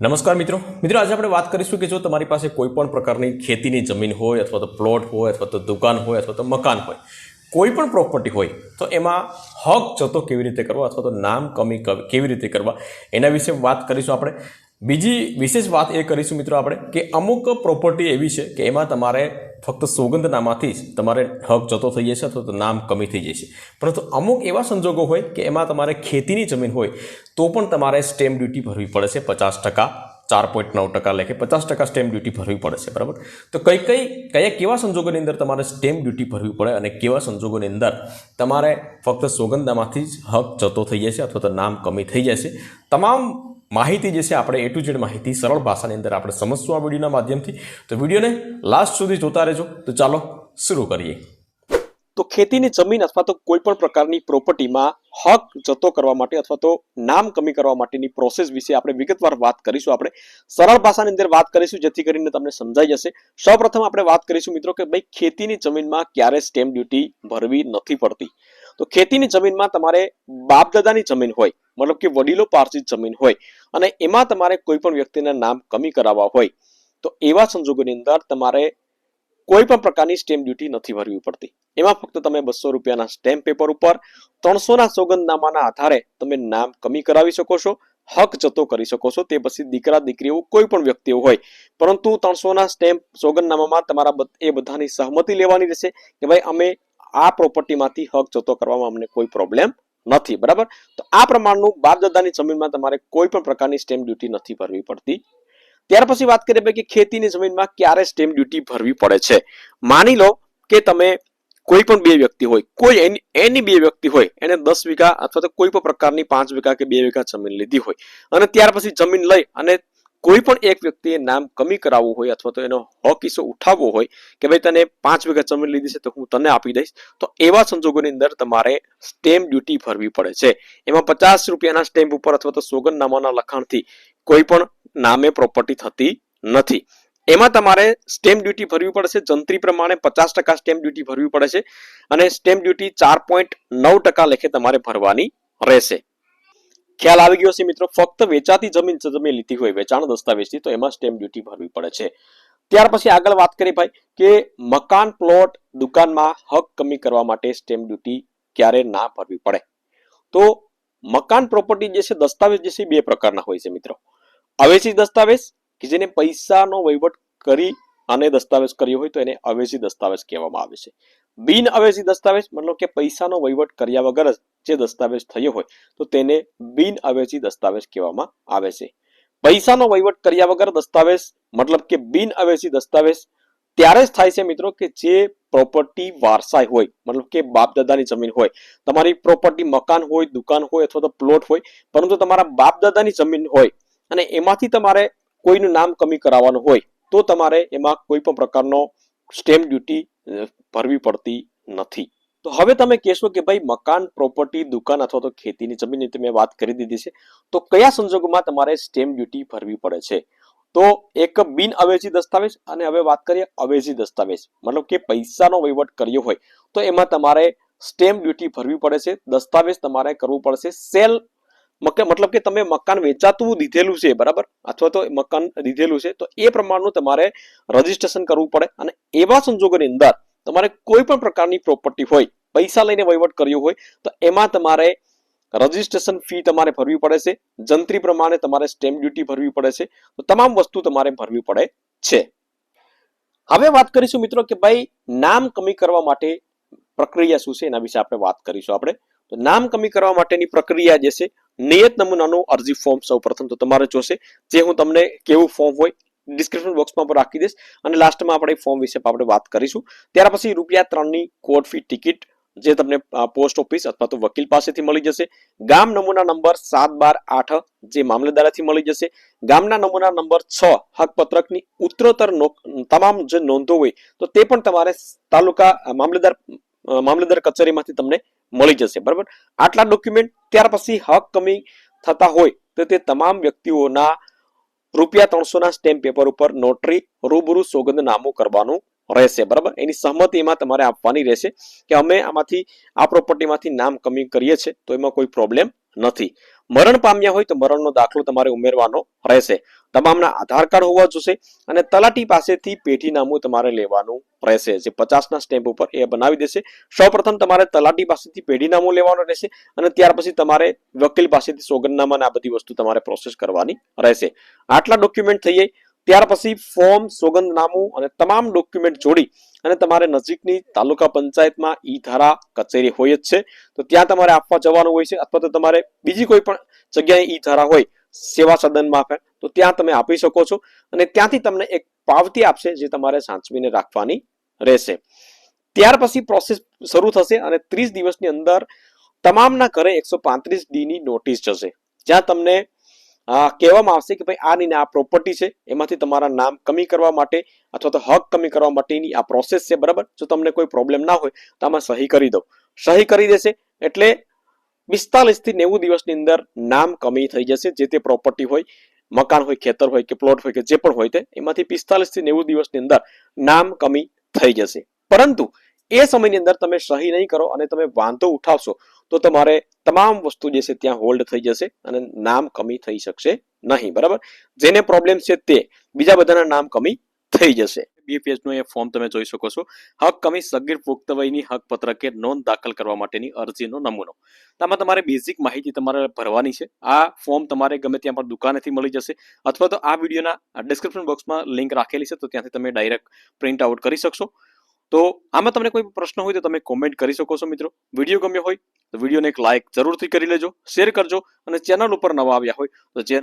નમસ્કાર મિત્રો. મિત્રો, આજે આપણે વાત કરીશું કે જો તમારી પાસે કોઈ પણ પ્રકારની ખેતીની જમીન હોય અથવા તો પ્લોટ હોય અથવા તો દુકાન હોય અથવા તો મકાન હોય, કોઈ પણ પ્રોપર્ટી હોય, તો એમાં હક જતો કેવી રીતે કરવા અથવા તો નામ કમી કેવી રીતે કરવા, એના વિશે વાત કરીશું આપણે. બીજી વિશેષ વાત એ કરીશું મિત્રો આપણે કે અમુક પ્રોપર્ટી એવી છે કે એમાં તમારે ફક્ત સોગંદનામાથી જ તમારે હક જતો થઈ જશે અથવા તો નામ કમી થઈ જશે. પરંતુ અમુક એવા સંજોગો હોય કે એમાં તમારે ખેતીની જમીન હોય તો પણ તમારે સ્ટેમ્પ ડ્યુટી ભરવી પડે છે પચાસ ટકા, ચાર પોઈન્ટ નવ ટકા લેખે પચાસ ટકા સ્ટેમ્પ ડ્યુટી ભરવી પડે છે, બરાબર? તો કઈ કઈ, કયા કેવા સંજોગોની અંદર તમારે સ્ટેમ્પ ડ્યુટી ભરવી પડે અને કેવા સંજોગોની અંદર તમારે ફક્ત સોગંદામાંથી જ હક જતો થઈ જશે અથવા તો નામ કમી થઈ જશે. તમામ માહિતી જે છે, આપણે એ ટુ ઝેડ માહિતી સરળ ભાષાની અંદર આપણે સમજશું આ વિડીયોના માધ્યમથી. તો વિડીયોને લાસ્ટ સુધી જોતા રહેજો. તો ચાલો શરૂ કરીએ. તો ખેતીની જમીન અથવા તો કોઈ પણ પ્રકારની પ્રોપર્ટીમાં હક જતો કરવા માટે અથવા તો નામ કમી કરવા માટેની પ્રોસેસ વિશે આપણે વિગતવાર વાત કરીશું. આપણે સરળ ભાષાની અંદર વાત કરીશું, જેથી કરીને તમને સમજાઈ જશે. સૌપ્રથમ આપણે વાત કરીશું મિત્રો કે ભાઈ ખેતીની જમીનમાં ક્યારે સ્ટેમ્પ ડ્યુટી ભરવી નથી પડતી. તો ખેતીની જમીનમાં તમારે બાપદાદાની જમીન હોય, મતલબ કે વડીલો પારસી જમીન હોય, અને એમાં તમારે કોઈ પણ વ્યક્તિના નામ કમી કરાવવા હોય, તો એવા સંજોગોની અંદર તમારે કોઈ પણ પ્રકારની સ્ટેમ્પ ડ્યુટી નથી ભરવી પડતી. એમાં ફક્ત તમે બસો રૂપિયાના સ્ટેમ્પ પેપર ઉપર ત્રણસોના સોગંદનામાના આધારે તમે નામ કમી કરાવી શકો છો, હક જતો કરી શકો છો, તે પછી દીકરા, દીકરીઓ, કોઈ પણ વ્યક્તિઓ હોય. પરંતુ ત્રણસોના સ્ટેમ્પ સોગંદનામામાં તમારા એ બધાની સહમતી લેવાની રહેશે કે ભાઈ અમે આ પ્રોપર્ટીમાંથી હક જતો કરવામાં અમને કોઈ પ્રોબ્લેમ નથી, બરાબર? તો આ પ્રમાણનું બાપદાદાની જમીનમાં તમારે કોઈ પણ પ્રકારની સ્ટેમ્પ ડ્યુટી નથી ભરવી પડતી. ત્યાર પછી વાત કરીએ કે ખેતીની જમીનમાં ક્યારે સ્ટેમ્પ ડ્યુટી ભરવી પડે છે? માની લો કે તમે કોઈ પણ બે વ્યક્તિ હોય, કોઈ એની એની બે વ્યક્તિ હોય, એને દસ વીઘા અથવા તો કોઈ પણ પ્રકારની પાંચ વીઘા કે બે વીઘા જમીન લીધી હોય, અને ત્યાર પછી જમીન લઈ અને કોઈ પણ એક વ્યક્તિએ નામ કમી કરાવવું હોય અથવા તો એનો હક ઈસો ઉઠાવવો હોય કે ભાઈ તને પાંચ વીઘા જમીન લીધી છે તો હું તને આપી દઈશ, તો એવા સંજોગોની અંદર તમારે સ્ટેમ્પ ડ્યુટી ભરવી પડે છે. એમાં પચાસ રૂપિયાના સ્ટેમ્પ ઉપર અથવા તો સોગંદનામાના લખાણથી કોઈ પણ નામે પ્રોપર્ટી થતી નથી. એમાં તમારે સ્ટેમ્પ ડ્યુટી ભરવી પડશે જંત્રી પ્રમાણે પચાસ ટકા સ્ટેમ્પ ડ્યુટી ભરવી પડે છે અને સ્ટેમ્પ ડ્યુટી ચાર પોઈન્ટ નવ ટકા લેખે તમારે ભરવાની રહેશે. ખ્યાલ આવી ગયો છે મિત્રો, ફક્ત વેચાતી જમીન જમીન લીધી હોય, વેચાણ દસ્તાવેજથી તો એમાં સ્ટેમ્પ ડ્યુટી ભરવી પડે છે. ત્યાર પછી આગળ વાત કરીએ ભાઈ, કે મકાન પ્લોટ દુકાનમાં હક કમી કરવા માટે સ્ટેમ્પ ડ્યુટી ક્યારે ના ભરવી પડે. તો મકાન પ્રોપર્ટી જે છે, દસ્તાવેજ જે છે, બે પ્રકારના હોય છે મિત્રો. અવેજી દસ્તાવેજ, કે જેને પૈસાનો વહીવટ કરી અને દસ્તાવેજ કર્યો હોય તો એને અવેજી દસ્તાવેજ કહેવામાં આવે છે. બિન અવેજી દસ્તાવેજ, મતલબ કે પૈસાનો વહીવટ કર્યા વગર જ જે દસ્તાવેજ થયો હોય, તો તેને બિન અવેજી દસ્તાવેજ કહેવામાં આવે છે. પૈસાનો વહીવટ કર્યા વગર દસ્તાવેજ, મતલબ કે બિન અવેજી દસ્તાવેજ, ત્યારે જ થાય છે મિત્રો કે જે પ્રોપર્ટી વારસાઈ હોય, મતલબ કે બાપ દાદાની જમીન હોય, તમારી પ્રોપર્ટી મકાન હોય, દુકાન હોય અથવા તો પ્લોટ હોય, પરંતુ તમારા બાપ દાદાની જમીન હોય અને એમાંથી તમારે કોઈનું નામ કમી કરાવવાનું હોય, તો તમારે એમાં કોઈ પણ પ્રકારનો સ્ટેમ્પ ડ્યુટી ભરવી પડતી નથી. તો હવે તમે કહેશો કે ભાઈ મકાન પ્રોપર્ટી દુકાન અથવા તો ખેતીની જમીનની મેં વાત કરી દીધી છે, તો કયા સંજોગોમાં તમારે સ્ટેમ્પ ડ્યુટી ભરવી પડે છે? તો એક બિન અવેજી દસ્તાવેજ અને હવે વાત કરીએ અવેજી દસ્તાવેજ. મતલબ કે પૈસાનો વહીવટ કર્યો હોય, તો એમાં તમારે સ્ટેમ્પ ડ્યુટી ભરવી પડે છે, દસ્તાવેજ તમારે કરવું પડશે સેલ મતલબ કે તમે મકાન વેચાતું દીધેલું છે, બરાબર? અથવા તો મકાન લીધેલું છે, તો એ પ્રમાણનું તમારે રજીસ્ટ્રેશન કરવું પડે અને એવા સંજોગોની અંદર તમારે કોઈ પણ પ્રકારની પ્રોપર્ટી હોય, પૈસા લઈને વહીવટ કર્યો હોય, તો એમાં તમારે રજીસ્ટ્રેશન ફી તમારે ભરવી પડે છે, જંત્રી પ્રમાણે તમારે સ્ટેમ્પ ડ્યુટી ભરવી પડે છે, તો તમામ વસ્તુ તમારે ભરવી પડે છે. હવે વાત કરીશું મિત્રો કે ભાઈ, નામ કમી કરવા માટે પ્રક્રિયા શું છે, એના વિશે આપણે વાત કરીશું આપણે. તો નામ કમી કરવા માટેની પ્રક્રિયા જે છે નિયત નમૂનાનું અરજી ફોર્મ સૌ પ્રથમ તો તમારે જોશે. જે હું તમને કેવું ફોર્મ હોય ડિસ્ક્રિપ્શન બોક્સમાં પણ રાખી દઈશ. અને લાસ્ટમાં આપણે ફોર્મ વિશે આપણે વાત કરીશું. ત્યાર પછી રૂપિયા ત્રણની કોર્ટ ફી ટિકિટ જે તમને પોસ્ટ ઓફિસ અથવા તો વકીલ પાસેથી મળી જશે. ગામ નમૂના નંબર સાત બાર આઠ જે મામલેદારથી મળી જશે. ગામના નમૂના નંબર છ હકપત્રકની ઉત્તરોત્તર તમામ જે નોંધો હોય, તો તે પણ તમારે તાલુકા મામલેદાર અ, મામલેદાર કચેરીમાંથી તમને મળી જશે બરાબર? આટલા ડોક્યુમેન્ટ ત્યાર પછી હક કમી થતા હોય તો તે તમામ વ્યક્તિઓના રૂપિયા ત્રણસોના સ્ટેમ્પ પેપર ઉપર નોટરી રૂબરૂ સોગંદનામું કરવાનું રહેશે બરાબર? એની સહમતિ એમાં તમારે આપવાની રહેશે કે અમે આમાંથી આ પ્રોપર્ટીમાંથી નામ કમી કરીએ છીએ તો એમાં કોઈ પ્રોબ્લેમ નથી. મરણ પામ્યા હોય તો મરણનો દાખલો તમારે ઉમેરવાનો રહેશે. તમામના આધાર કાર્ડ હોવા જોશે અને તલાટી પાસેથી પેઢીનામું તમારે લેવાનું રહેશે. જે પચાસના સ્ટેમ્પ ઉપર એ બનાવી દેશે. સૌપ્રથમ તમારે તલાટી પાસેથી પેઢીનામું લેવાનું રહેશે અને ત્યાર પછી તમારે વકીલ પાસેથી સોગંદનામા અને આ બધી વસ્તુ તમારે પ્રોસેસ કરવાની રહેશે. આટલા ડોક્યુમેન્ટ થઈ જાય. ત્યાર પછી ફોર્મ સોગંદનામું અને તમામ ડોક્યુમેન્ટ જોડી અને તમારે નજીકની તાલુકા પંચાયતમાં ઈ ધારા કચેરી હોય જ છે. તો ત્યાં તમારે આપવા જવાનું હોય છે અથવા તો તમારે બીજી કોઈ પણ જગ્યાએ ઈ ધારા હોય સેવા સદનમાં પણ તો ત્યાં તમે આપી શકો છો. અને ત્યાંથી તમને એક પાવતી આપશે જે તમારે સાચવીને રાખવાની રહેશે. ત્યાર પછી પ્રોસેસ શરૂ થશે અને ત્રીસ દિવસની અંદર તમામના ઘરે એકસો પાંત્રીસ ડીની નોટિસ જશે. જ્યાં તમને કહેવામાં આવશે કે ભાઈ આની આ પ્રોપર્ટી છે, એમાંથી તમારા નામ કમી કરવા માટે અથવા તો હક કમી કરવા માટેની આ પ્રોસેસ છે, બરાબર? જો તમને કોઈ પ્રોબ્લેમ ના હોય, તો આમાં સહી કરી દો. સહી કરી દેશે એટલે પિસ્તાલીસથી નેવું દિવસની અંદર નામ કમી થઈ જશે, જે તે પ્રોપર્ટી હોય, મકાન હોય, ખેતર હોય કે પ્લોટ હોય કે જે પણ હોય તે, એમાંથી પિસ્તાલીસથી નેવું દિવસની અંદર નામ કમી થઈ જશે. પરંતુ એ સમયની અંદર તમે સહી નહીં કરો અને તમે વાંધો ઉઠાવશો, તો તમારે તમામ વસ્તુ જે છે ત્યાં હોલ્ડ થઈ જશે અને નામ કમી થઈ શકશે નહીં, બરાબર? જેને પ્રોબ્લેમ છે તે બીજા બધાના નામ કમી થઈ જશે. બે નું એ ફોર્મ તમે જોઈ શકો છો. હક કમી સગીર પુખ્ત વયની હક પત્રકે નોંધ દાખલ કરવા માટેની અરજીનો નમૂનો. આમાં તમારે બેઝિક માહિતી તમારે ભરવાની છે. આ ફોર્મ તમારે ગમે ત્યાં પણ દુકાનેથી મળી જશે. અથવા તો આ વિડીયોના ડિસ્ક્રિપ્શન બોક્સમાં લિંક રાખેલી છે, તો ત્યાંથી તમે ડાયરેક્ટ પ્રિન્ટ આઉટ કરી શકશો. તો આમાં તમને કોઈ પ્રશ્ન હોય તો તમે કોમેન્ટ કરી શકો છો મિત્રો. વીડિયો ગમ્યો હોય તો વિડીયોને એક લાઇક જરૂરથી કરી લેજો શેર કરજો અને ચેનલ ઉપર નવા આવ્યા હોય તો ચેનલ